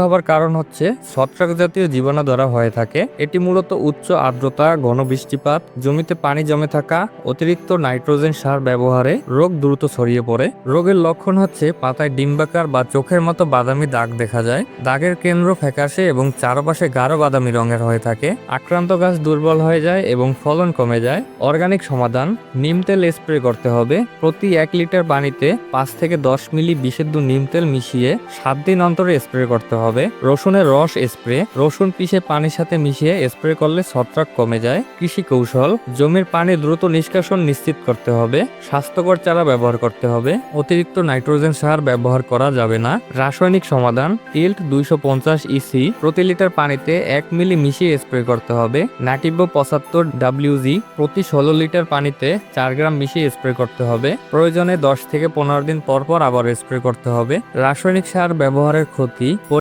হবার কারণ হচ্ছে, ছত্রাক জাতীয় জীবাণু দ্বারা হয়ে থাকে। এটি মূলত উচ্চ আর্দ্রতা, ঘন বৃষ্টিপাত, জমিতে পানি জমে থাকা, অতিরিক্ত নাইট্রোজেন সার ব্যবহারে রোগ দ্রুত ছড়িয়ে পড়ে। রোগের লক্ষণ হচ্ছে, পাতায় ডিম্বাকার বা চোখের মতো বাদামি দাগ দেখা যায়। দাগের কেন্দ্র ফ্যাকাশে এবং চারপাশে গাঢ় বাদামি রঙের হয়ে থাকে। আক্রান্ত গাছ দুর্বল হয়ে যায় এবং ফলন কমে যায়। অর্গানিক সমাধান, নিম তেল স্প্রে করতে হবে। প্রতি এক লিটার পানিতে পাঁচ থেকে দশ মিলি বিশুদ্ধ নিম তেল মিশিয়ে সাত দিন অন্তরে স্প্রে করতে হবে। রসুনের রস স্প্রে। রসুন পিষে পানির সাথে মিশিয়ে স্প্রে করলে ছত্রাক কমে যায়। কৃষি কৌশল। জমির পানি দ্রুত নিষ্কাশন নিশ্চিত করতে হবে। স্বাস্থ্যকর চারা ব্যবহার করতে হবে। অতিরিক্ত নাইট্রোজেন সার ব্যবহার করা যাবে না। রাসায়নিক সমাধান। টিল্ট দুইশো ইসি প্রতি লিটার পানিতে এক মিলি মিশিয়ে স্প্রে করতে হবে। নাটিব্য পঁচাত্তর ডাব্লিউজি প্রতি ষোলো লিটার পানিতে চার গ্রাম মিশিয়ে স্প্রে করতে হবে। প্রয়োজনে দশ থেকে পনেরো দিন পর পর আবার স্প্রে করতে হবে। রাসায়নিক সার ব্যবহারের ক্ষতি।